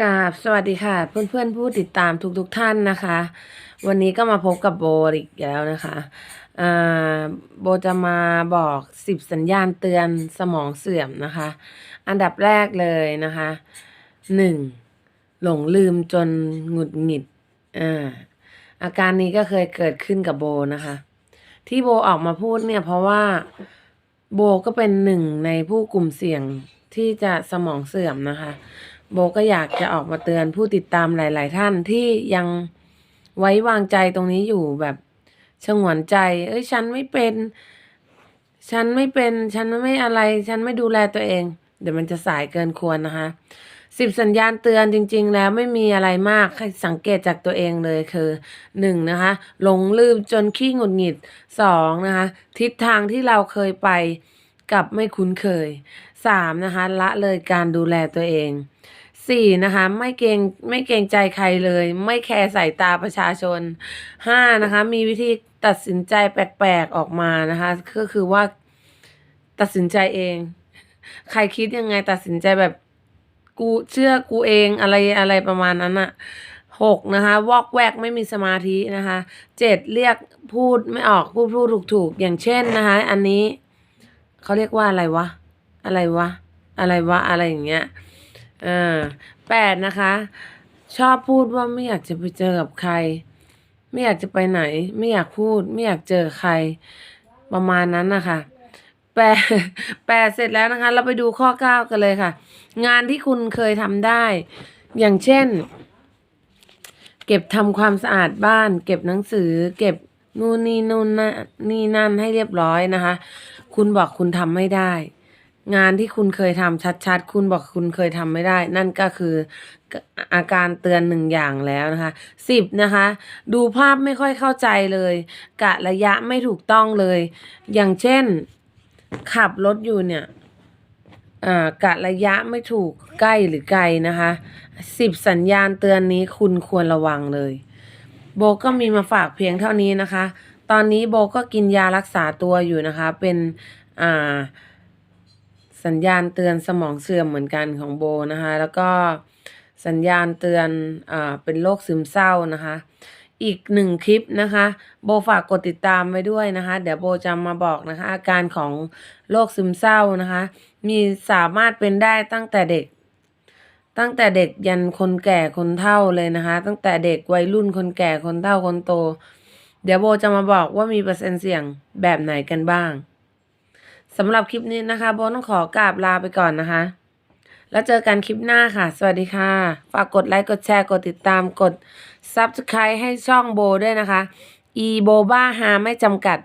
กราบสวัสดีค่ะ เพื่อนๆผู้ติดตามทุกๆทท่านนะคะ วันนี้ก็มาพบกับโบอีกแล้วนะคะโบจะมาบอกสิบสัญญาณเตือนสมองเสื่อมนะคะ อันดับแรกเลยนะคะหนึ่งหลงลืมจนหงุดหงิดอ่าอาการนี้ก็เคยเกิดขึ้นกับโบนะคะ ที่โบออกมาพูดเนี่ยเพราะว่าโบก็เป็นหนึ่งในผู้กลุ่มเสี่ยงที่จะสมองเสื่อมนะคะ โบก็อยากจะออกมาเตือนผู้ติดตามหลาย ๆ ท่านที่ยังไว้วางใจตรงนี้อยู่แบบชงวนใจ เอ้ยฉันไม่เป็น ฉันไม่เป็น ฉันไม่อะไร ฉันไม่ดูแลตัวเอง เดี๋ยวมันจะสายเกินควรนะคะสิบสัญญาณเตือนจริง ๆ แล้วไม่มีอะไรมากให้สังเกตจากตัวเองเลยคือหนึ่งนะคะหลงลืมจนขี้หงุดหงิดสองนะคะทิศทางที่เราเคยไปกับไม่คุ้นเคยสามนะคะละเลยการดูแลตัวเอง สี่นะคะ ไม่เกรงไม่เกรงใจใครเลย ไม่แคร์สายตาประชาชนห้านะคะ มีวิธีตัดสินใจแปลกๆออกมานะคะ ก็คือว่าตัดสินใจเอง ใครคิดยังไงตัดสินใจแบบกูเชื่อกูเองอะไรอะไรประมาณนั้นอะหกนะคะ วอกแวกไม่มีสมาธินะคะเจ็ดเรียกพูดไม่ออกพูดพูดถูกถูกอย่างเช่นนะคะ อันนี้เขาเรียกว่าอะไรวะ อะไรวะ อะไรวะ อะไรอย่างเงี้ย อ่าแปดนะคะ ชอบพูดว่าไม่อยากจะไปเจอกับใคร ไม่อยากจะไปไหน ไม่อยากพูด ไม่อยากเจอใคร ประมาณนั้นนะคะแปดแปดเสร็จแล้วนะคะ เราไปดูข้อเก้ากันเลยค่ะ งานที่คุณเคยทำได้ อย่างเช่น เก็บทำความสะอาดบ้าน เก็บหนังสือ เก็บนู่นนี่นู่นนั่นนี่นั่นให้เรียบร้อยนะคะ คุณบอกคุณทำไม่ได้ งานที่คุณเคยทำชัดๆ คุณบอกคุณเคยทำไม่ได้ นั่นก็คืออาการเตือนหนึ่งอย่างแล้วนะคะสิบนะคะ ดูภาพไม่ค่อยเข้าใจเลย กะระยะไม่ถูกต้องเลย อย่างเช่น ขับรถอยู่เนี่ยกะระยะไม่ถูกใกล้หรือไกลนะคะสิบสัญญาณเตือนนี้คุณควรระวังเลย โบก็มีมาฝากเพียงเท่านี้นะคะ ตอนนี้โบก็กินยารักษาตัวอยู่นะคะ เป็นอ่า สัญญาณเตือนสมองเสื่อมเหมือนกันของโบนะคะ แล้วก็สัญญาณเตือนอ่าเป็นโรคซึมเศร้านะคะ อีกหนึ่งคลิปนะคะ โบฝากกดติดตามไว้ด้วยนะคะ เดี๋ยวโบจะมาบอกนะคะ อาการของโรคซึมเศร้านะคะ มีสามารถเป็นได้ตั้งแต่เด็ก ตั้งแต่เด็กยันคนแก่คนเฒ่าเลยนะคะ ตั้งแต่เด็กวัยรุ่นคนแก่คนเฒ่าคนโต เดี๋ยวโบจะมาบอกว่ามีเปอร์เซ็นต์เสี่ยงแบบไหนกันบ้าง สำหรับคลิปนี้นะคะโบต้องขอกราบลาไปก่อนนะคะ แล้วเจอกันคลิปหน้าค่ะ สวัสดีค่ะ ฝากกดไลค์ กดแชร์ กดติดตาม กด Subscribe ให้ช่องโบด้วยนะคะ อีโบบ้าฮาไม่จำกัด